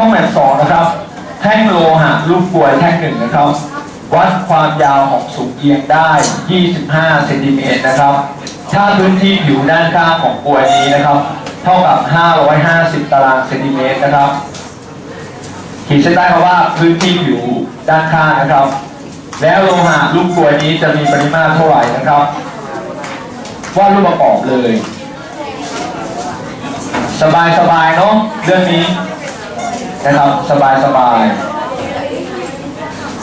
ห้องแมทสองนะครับ แท่งโลหะลูกกลวยแท่งหนึ่งนะครับ วัดความยาวของสูงเอียงได้ 25 เซนติเมตรนะครับ ถ้าพื้นที่ผิวด้านข้างของกลวยนี้นะครับ เท่ากับ 550 ตารางเซนติเมตรนะครับขีดเส้นใต้คำว่าพื้นที่ผิวด้านข้างนะครับ แล้วโลหะลูกกลวยนี้จะมีปริมาตรเท่าไหร่นะครับวาดรูปประกอบเลย สบายสบายๆเนาะเรื่องนี้ นะครับสบายสบาย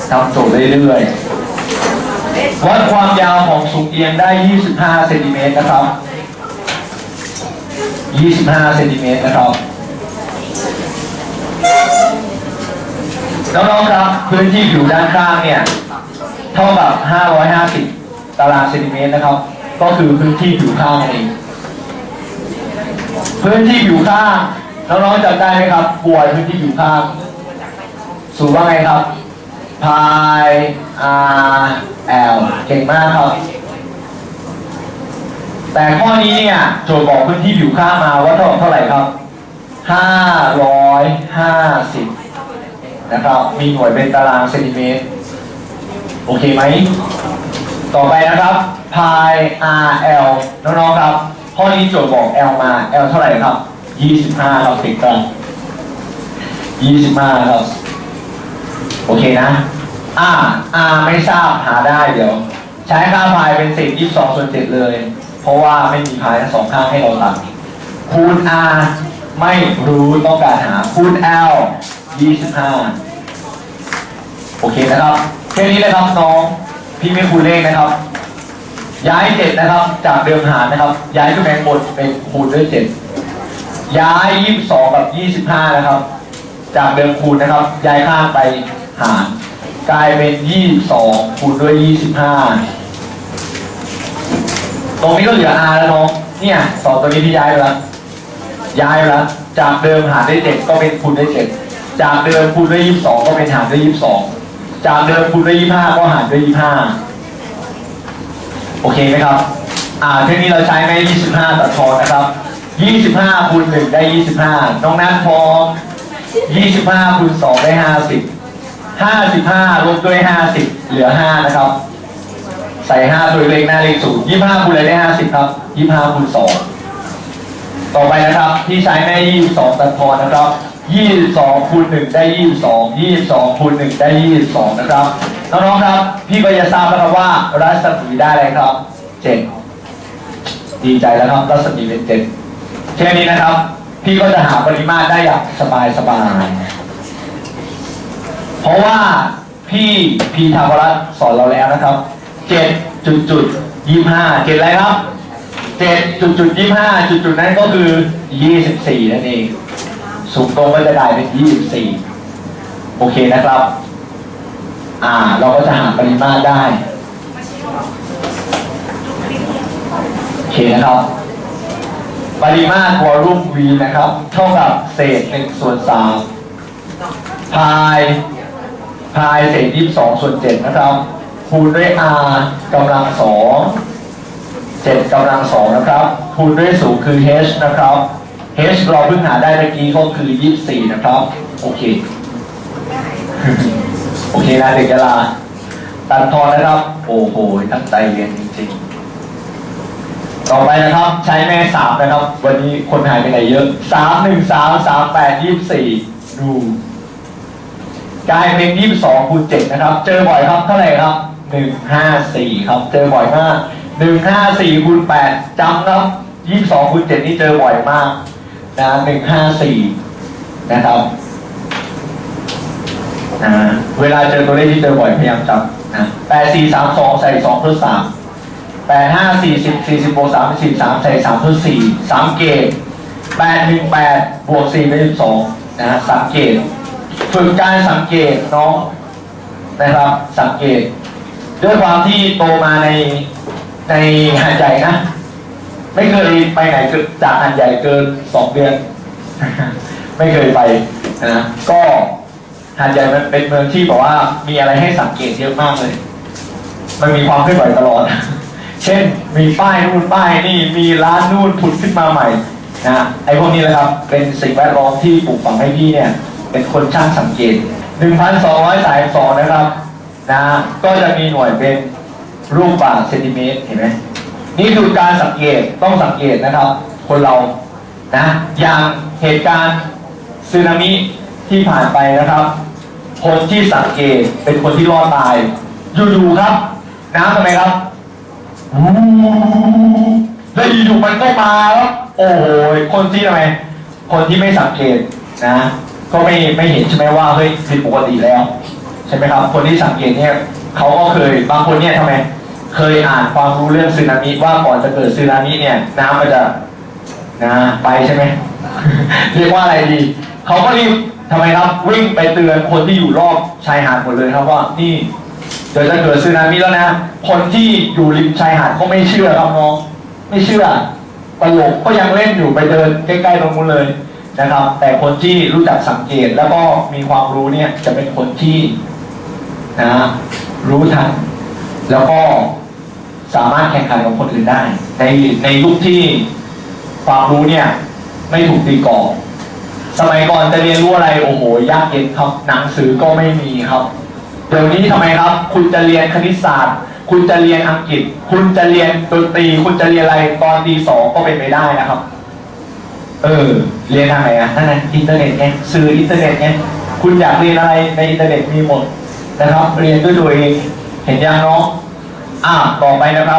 ทำโจทย์เรื่อยๆ วัดความยาวของสูงเอียงได้ 25 เซนติเมตรนะครับ 25 เซนติเมตรนะครับ น้องๆครับพื้นที่ผิวด้านข้างเนี่ย เท่ากับ 550 ตารางเซนติเมตรนะครับ ก็คือพื้นที่ผิวข้างนั่นเอง พื้นที่ผิวข้าง น้องๆจำได้ไหมครับบวยพื้นที่ผิวข้างสูตรว่าไงครับพาย R L เก่งมากครับ แต่ข้อนี้เนี่ยโจทย์บอกพื้นที่ผิวข้างมาว่าเท่าเท่าไหร่ครับ550นะครับมีหน่วยเป็นตารางเซนติเมตร โอเคไหม ต่อไปนะครับพาย R L น้องๆครับ ข้อนี้โจทย์บอก L มา L เท่าไหร่ครับ 25ครับติดกัน25ครับ โอเคนะ อ่า R ไม่ทราบหาได้เดี๋ยว ใช้ค่าพายเป็นเศษ22ส่วน7เลย เพราะว่าไม่มีพายทั้งสองข้างให้เราตัดคูณ R ไม่รู้ต้องการหาคูณ L 25โอเคนะครับแค่นี้เลยครับน้องพี่ไม่คูณเลขนะครับ ย้ายเจ็ดนะครับ จากเดิมหารนะครับ ย้ายตัวแบงบนเป็นคูณด้วยเจ็ด ย้ายยี่สิบสองกับยี่สิบห้านะครับ จากเดิมคูณนะครับ ย้ายข้างไปหาร กลายเป็นยี่สิบสองคูณด้วยยี่สิบห้าตรงนี้ก็เหลือ r แล้วน้องเนี่ยสองตัวนี้ที่ย้ายไปแล้วย้ายไปแล้วจากเดิมหารด้วยเจ็ดก็เป็นคูณด้วยเจ็ดจากเดิมคูณด้วยยี่สิบสองก็เป็นหารด้วยยี่สิบสองจากเดิมคูณด้วยยี่สิบห้าก็หารด้วยยี่สิบห้าโอเคไหมครับ อ่าเทคนี้เราใช้ไม่25ตัดทอนนะครับ 25คูณ1ได้ 25 น้องนัทพร้อม 25คูณ2ได้ 50 55ลบด้วย 50 เหลือ 5 นะครับ ใส่ 5 ตัวเล็กหน้าเลขศูนย์25คูณอะไรได้ 50 ครับ 25คูณ2ต่อไปนะครับ ที่ใช้แม่ 22 ตัดทอนะครับ 22คูณ1ได้ 22 22คูณ1ได้ 22 นะครับ น้องๆครับ พี่ก็จะทราบแล้วครับว่ารัศมีได้อะไรครับ 7 ดีใจแล้วครับรัศมีเป็น 7 แค่นี้นะครับ พี่ก็จะหาปริมาตรได้อย่างสบายสบายๆเพราะว่าพี่พีทาวรัตสอนเราแล้วนะครับ7จุดจุด25เจ็ดอะไรครับ7จุดจุด25จุดจุดนั้นก็คือ24นั่นเองสูงตรงก็จะได้เป็น24โอเคนะครับ อ่า เราก็จะหาปริมาตรได้โอเคนะครับ ปริมาตรวอลลุ่ม V นะครับ เท่ากับเศษ1ส่วน3พายพายเศษ22ส่วน7นะครับ คูณด้วย R กำลัง2 7กำลัง2นะครับ คูณด้วยสูงคือ H นะครับ H เราเพิ่งหาได้เมื่อกี้ก็คือ 24 นะครับ โอเค โอเคนะเด็กยาลา ตัดทอนนะครับ โอ้โห ตั้งใจเรียนจริงๆ ต่อไปนะครับใช้แม่สามนะครับ วันนี้คนหายไปไหนเยอะสามหนึ่งสามสามแปดยี่สิบสี่ดูกลายเป็นยี่สิบสองคูณเจ็ดนะครับ เจอบ่อยครับเท่าไหร่ครับหนึ่งห้าสี่ครับ เจอบ่อยมากหนึ่งห้าสี่คูณแปดจำครับยี่สิบสองคูณเจ็ดนี่เจอบ่อยมากนะหนึ่งห้าสี่นะครับนะเวลาเจอตัวเลขที่เจอบ่อยพยายามจำนะแปดสี่สามสองใส่สองเพิ่มสาม แปดห้าสี่สิบสี่สิบบวกสามเป็นสิบสามใส่สามเพิ่มสี่สามเกตแปดหนึ่งแปดบวกสี่เป็นสิบสองนะฮะสังเกตฝึกการสังเกตน้องนะครับสังเกต ด้วยความที่โตมาในในหันใหญ่นะ ไม่เคยไปไหนจากหันใหญ่เกินสองเดือน ไม่เคยไปนะก็หาดใหญ่มันเป็นเมืองที่บอกว่ามีอะไรให้สังเกตเยอะมากเลย มันมีความเคลื่อนไหวตลอด เช่นมีป้ายนู่นป้ายนี่มีร้านนู่นผุดขึ้นมาใหม่นะไอ้พวกนี้แหละครับเป็นสิ่งแวดล้อมที่ปลูกฝังให้พี่เนี่ยเป็นคนช่างสังเกต 1,232 นะครับนะก็จะมีหน่วยเป็นรูปบาทเซนติเมตรเห็นไหมนี่คือการสังเกตต้องสังเกตนะครับ คนเรานะอย่างเหตุการณ์สึนามิที่ผ่านไปนะครับ คนที่สังเกตเป็นคนที่รอดตาย อยู่ๆครับ น้ำทำไมครับ แล้วอยู่ๆมันก็มาแล้วโอ้โหคนที่ทำไมคนที่ไม่สังเกตนะ ก็ไม่ไม่เห็นใช่ไหมว่าเฮ้ยผิดปกติแล้ว ใช่ไหมครับ คนที่สังเกตเนี่ยเขาก็เคยบางคนเนี่ยทำไมเคยอ่านความรู้เรื่องสึนามิว่าก่อนจะเกิดสึนามิเนี่ย น้ำมันจะนะไปใช่ไหมเรียกว่าอะไรดีเขาก็รีบทำไมครับวิ่งไปเตือนคนที่อยู่รอบชายหาดหมดเลยครับว่านี่ เดี๋ยวจะเกิดสึนามิแล้วนะ คนที่อยู่ริมชายหาดก็ไม่เชื่อครับน้อง ไม่เชื่อตลกก็ยังเล่นอยู่ไปเดินใกล้ๆตรงนู้นเลยนะครับ แต่คนที่รู้จักสังเกตแล้วก็มีความรู้เนี่ยจะเป็นคนที่นะรู้ทันแล้วก็สามารถแข่งขันกับคนอื่นได้ ในในยุคที่ความรู้เนี่ย ไม่ถูกตีกรอบสมัยก่อนจะเรียนรู้อะไรโอ้โหยากเย็นครับ หนังสือก็ไม่มีครับ เดี๋ยวนี้ทำไมครับ คุณจะเรียนคณิตศาสตร์ คุณจะเรียนอังกฤษ คุณจะเรียนดนตรี คุณจะเรียนอะไรตอนตีสองก็เป็นไปได้นะครับ เออ เรียนทางไหนอะนั่นไงอินเทอร์เน็ตไงสื่ออินเทอร์เน็ตไงคุณอยากเรียนอะไรในอินเทอร์เน็ตมีหมดนะครับ เรียนด้วยตัวเองเห็นยังเนาะอ่าต่อไปนะครับ